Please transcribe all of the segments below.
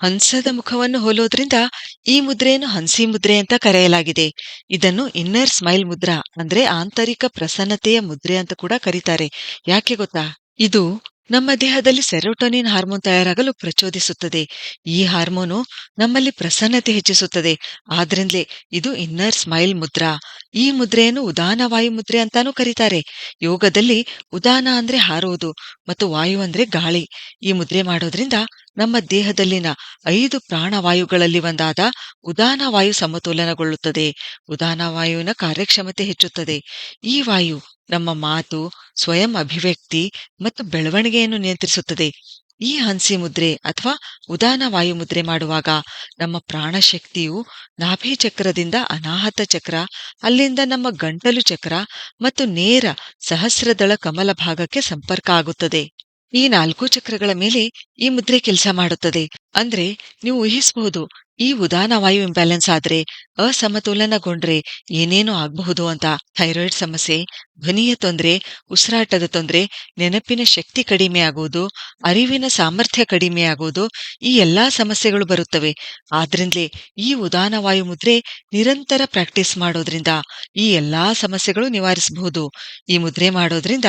ಹಂಸದ ಮುಖವನ್ನು ಹೋಲೋದ್ರಿಂದ ಈ ಮುದ್ರೆಯನ್ನು ಹಂಸಿ ಮುದ್ರೆ ಅಂತ ಕರೆಯಲಾಗಿದೆ. ಇದನ್ನು ಇನ್ನರ್ ಸ್ಮೈಲ್ ಮುದ್ರಾ ಅಂದ್ರೆ ಆಂತರಿಕ ಪ್ರಸನ್ನತೆಯ ಮುದ್ರೆ ಅಂತ ಕೂಡ ಕರೀತಾರೆ. ಯಾಕೆ ಗೊತ್ತಾ? ಇದು ನಮ್ಮ ದೇಹದಲ್ಲಿ ಸೆರೋಟೋನಿನ್ ಹಾರ್ಮೋನ್ ತಯಾರಾಗಲು ಪ್ರಚೋದಿಸುತ್ತದೆ. ಈ ಹಾರ್ಮೋನು ನಮ್ಮಲ್ಲಿ ಪ್ರಸನ್ನತೆ ಹೆಚ್ಚಿಸುತ್ತದೆ. ಆದ್ರಿಂದಲೇ ಇದು ಇನ್ನರ್ ಸ್ಮೈಲ್ ಮುದ್ರಾ. ಈ ಮುದ್ರೆಯನ್ನು ಉದಾನ ವಾಯು ಮುದ್ರೆ ಅಂತಾನೂ ಕರೀತಾರೆ. ಯೋಗದಲ್ಲಿ ಉದಾನ ಅಂದ್ರೆ ಹಾರುವುದು ಮತ್ತು ವಾಯು ಅಂದ್ರೆ ಗಾಳಿ. ಈ ಮುದ್ರೆ ಮಾಡೋದ್ರಿಂದ ನಮ್ಮ ದೇಹದಲ್ಲಿನ ಐದು ಪ್ರಾಣವಾಯುಗಳಲ್ಲಿ ಒಂದಾದ ಉದಾನ ವಾಯು ಸಮತೋಲನಗೊಳ್ಳುತ್ತದೆ. ಉದಾನ ವಾಯುವಿನ ಕಾರ್ಯಕ್ಷಮತೆ ಹೆಚ್ಚುತ್ತದೆ. ಈ ವಾಯು ನಮ್ಮ ಮಾತು ಸ್ವಯಂ ಅಭಿವ್ಯಕ್ತಿ ಮತ್ತು ಬೆಳವಣಿಗೆಯನ್ನು ನಿಯಂತ್ರಿಸುತ್ತದೆ. ಈ ಹಂಸಿ ಮುದ್ರೆ ಅಥವಾ ಉದಾನ ವಾಯು ಮುದ್ರೆ ಮಾಡುವಾಗ ನಮ್ಮ ಪ್ರಾಣಶಕ್ತಿಯು ನಾಭಿ ಚಕ್ರದಿಂದ ಅನಾಹತ ಚಕ್ರ, ಅಲ್ಲಿಂದ ನಮ್ಮ ಗಂಟಲು ಚಕ್ರ ಮತ್ತು ನೇರ ಸಹಸ್ರದಳ ಕಮಲ ಭಾಗಕ್ಕೆ ಸಂಪರ್ಕ ಆಗುತ್ತದೆ. ಈ ನಾಲ್ಕು ಚಕ್ರಗಳ ಮೇಲೆ ಈ ಮುದ್ರೆ ಕೆಲಸ ಮಾಡುತ್ತದೆ. ಅಂದ್ರೆ ನೀವು ಊಹಿಸಬಹುದು, ಈ ಉದಾನ ವಾಯು ಇಂಬ್ಯಾಲೆನ್ಸ್ ಆದ್ರೆ ಅಸಮತೋಲನಗೊಂಡ್ರೆ ಏನೇನೋ ಆಗಬಹುದು ಅಂತ? ಥೈರಾಯ್ಡ್ ಸಮಸ್ಯೆ, ಧ್ವನಿಯ ತೊಂದರೆ, ಉಸಿರಾಟದ ತೊಂದರೆ, ನೆನಪಿನ ಶಕ್ತಿ ಕಡಿಮೆ ಆಗುವುದು ಅರಿವಿನ ಸಾಮರ್ಥ್ಯ ಕಡಿಮೆ ಆಗುವುದು ಈ ಎಲ್ಲಾ ಸಮಸ್ಯೆಗಳು ಬರುತ್ತವೆ. ಆದ್ರಿಂದಲೇ ಈ ಉದಾನ ವಾಯು ಮುದ್ರೆ ನಿರಂತರ ಪ್ರಾಕ್ಟೀಸ್ ಮಾಡೋದ್ರಿಂದ ಈ ಎಲ್ಲಾ ಸಮಸ್ಯೆಗಳು ನಿವಾರಿಸಬಹುದು. ಈ ಮುದ್ರೆ ಮಾಡೋದ್ರಿಂದ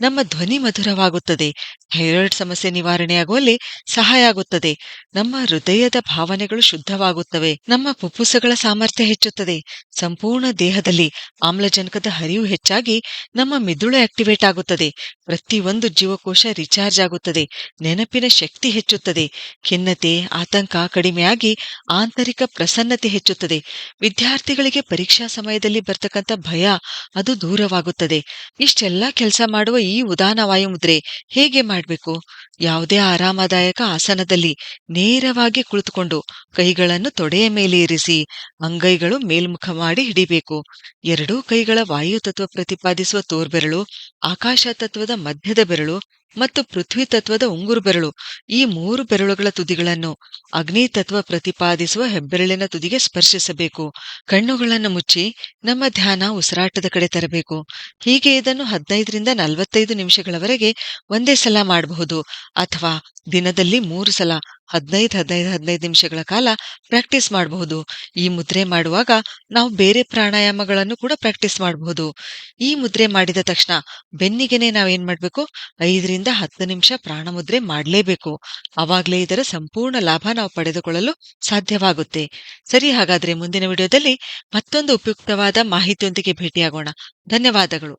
ನಮ್ಮ ಧ್ವನಿ ಮಧುರವಾಗುತ್ತದೆ. ಥೈರಾಯ್ಡ್ ಸಮಸ್ಯೆ ನಿವಾರಣೆಯಾಗುವಲ್ಲಿ ಸಹಾಯ ಆಗುತ್ತದೆ. ನಮ್ಮ ಹೃದಯದ ಭಾವನೆಗಳು ಶುದ್ಧವಾಗುತ್ತವೆ. ನಮ್ಮ ಪುಪ್ಪುಸಗಳ ಸಾಮರ್ಥ್ಯ ಹೆಚ್ಚುತ್ತದೆ. ಸಂಪೂರ್ಣ ದೇಹದಲ್ಲಿ ಆಮ್ಲಜನಕದ ಹರಿವು ಹೆಚ್ಚಾಗಿ ನಮ್ಮ ಮಿದುಳು ಆಕ್ಟಿವೇಟ್ ಆಗುತ್ತದೆ. ಪ್ರತಿಯೊಂದು ಜೀವಕೋಶ ರಿಚಾರ್ಜ್ ಆಗುತ್ತದೆ. ನೆನಪಿನ ಶಕ್ತಿ ಹೆಚ್ಚುತ್ತದೆ. ಖಿನ್ನತೆ, ಆತಂಕ ಕಡಿಮೆಯಾಗಿ ಆಂತರಿಕ ಪ್ರಸನ್ನತೆ ಹೆಚ್ಚುತ್ತದೆ. ವಿದ್ಯಾರ್ಥಿಗಳಿಗೆ ಪರೀಕ್ಷಾ ಸಮಯದಲ್ಲಿ ಬರ್ತಕ್ಕಂಥ ಭಯ ಅದು ದೂರವಾಗುತ್ತದೆ. ಇಷ್ಟೆಲ್ಲ ಕೆಲಸ ಮಾಡುವ ಈ ಉದಾನ ವಾಯುಮುದ್ರೆ ಹೇಗೆ ಮಾಡಬೇಕು? ಯಾವುದೇ ಆರಾಮದಾಯಕ ಆಸನದಲ್ಲಿ ನೇರವಾಗಿ ಕುಳಿತುಕೊಂಡು ಕೈಗಳನ್ನು ತೊಡೆಯ ಮೇಲೆ ಇರಿಸಿ ಅಂಗೈಗಳು ಮೇಲ್ಮುಖ ಮಾಡಿ ಹಿಡಿಬೇಕು. ಎರಡೂ ಕೈಗಳ ವಾಯು ತತ್ವ ಪ್ರತಿಪಾದಿಸುವ ತೋರ್ಬೆರಳು ಆಕಾಶ ತತ್ವದ ಮಧ್ಯದ ಬೆರಳು ಮತ್ತು ಪೃಥ್ವಿ ತತ್ವದ ಉಂಗುರು ಬೆರಳು. ಈ ಮೂರು ಬೆರಳುಗಳ ತುದಿಗಳನ್ನು ಅಗ್ನಿ ತತ್ವ ಪ್ರತಿಪಾದಿಸುವ ಹೆಬ್ಬೆರಳಿನ ತುದಿಗೆ ಸ್ಪರ್ಶಿಸಬೇಕು. ಕಣ್ಣುಗಳನ್ನು ಮುಚ್ಚಿ ನಮ್ಮ ಧ್ಯಾನ ಉಸಿರಾಟದ ಕಡೆ ತರಬೇಕು. ಹೀಗೆ ಇದನ್ನು ಹದಿನೈದರಿಂದ ನಲವತ್ತೈದು ನಿಮಿಷಗಳವರೆಗೆ ಒಂದೇ ಸಲ ಮಾಡಬಹುದು. ಅಥವಾ ದಿನದಲ್ಲಿ ಮೂರು ಸಲ ಹದಿನೈದು ಹದಿನೈದು ಹದಿನೈದು ನಿಮಿಷಗಳ ಕಾಲ ಪ್ರಾಕ್ಟೀಸ್ ಮಾಡಬಹುದು. ಈ ಮುದ್ರೆ ಮಾಡುವಾಗ ನಾವು ಬೇರೆ ಪ್ರಾಣಾಯಾಮಗಳನ್ನು ಕೂಡ ಪ್ರಾಕ್ಟೀಸ್ ಮಾಡಬಹುದು. ಈ ಮುದ್ರೆ ಮಾಡಿದ ತಕ್ಷಣ ಬೆನ್ನಿಗೆನೆ ನಾವೇನ್ ಮಾಡಬೇಕು? ಐದರಿಂದ ಹತ್ತು ನಿಮಿಷ ಪ್ರಾಣ ಮುದ್ರೆ ಮಾಡಲೇಬೇಕು. ಆವಾಗಲೇ ಇದರ ಸಂಪೂರ್ಣ ಲಾಭ ನಾವು ಪಡೆದುಕೊಳ್ಳಲು ಸಾಧ್ಯವಾಗುತ್ತೆ. ಸರಿ, ಹಾಗಾದ್ರೆ ಮುಂದಿನ ವಿಡಿಯೋದಲ್ಲಿ ಮತ್ತೊಂದು ಉಪಯುಕ್ತವಾದ ಮಾಹಿತಿಯೊಂದಿಗೆ ಭೇಟಿಯಾಗೋಣ. ಧನ್ಯವಾದಗಳು.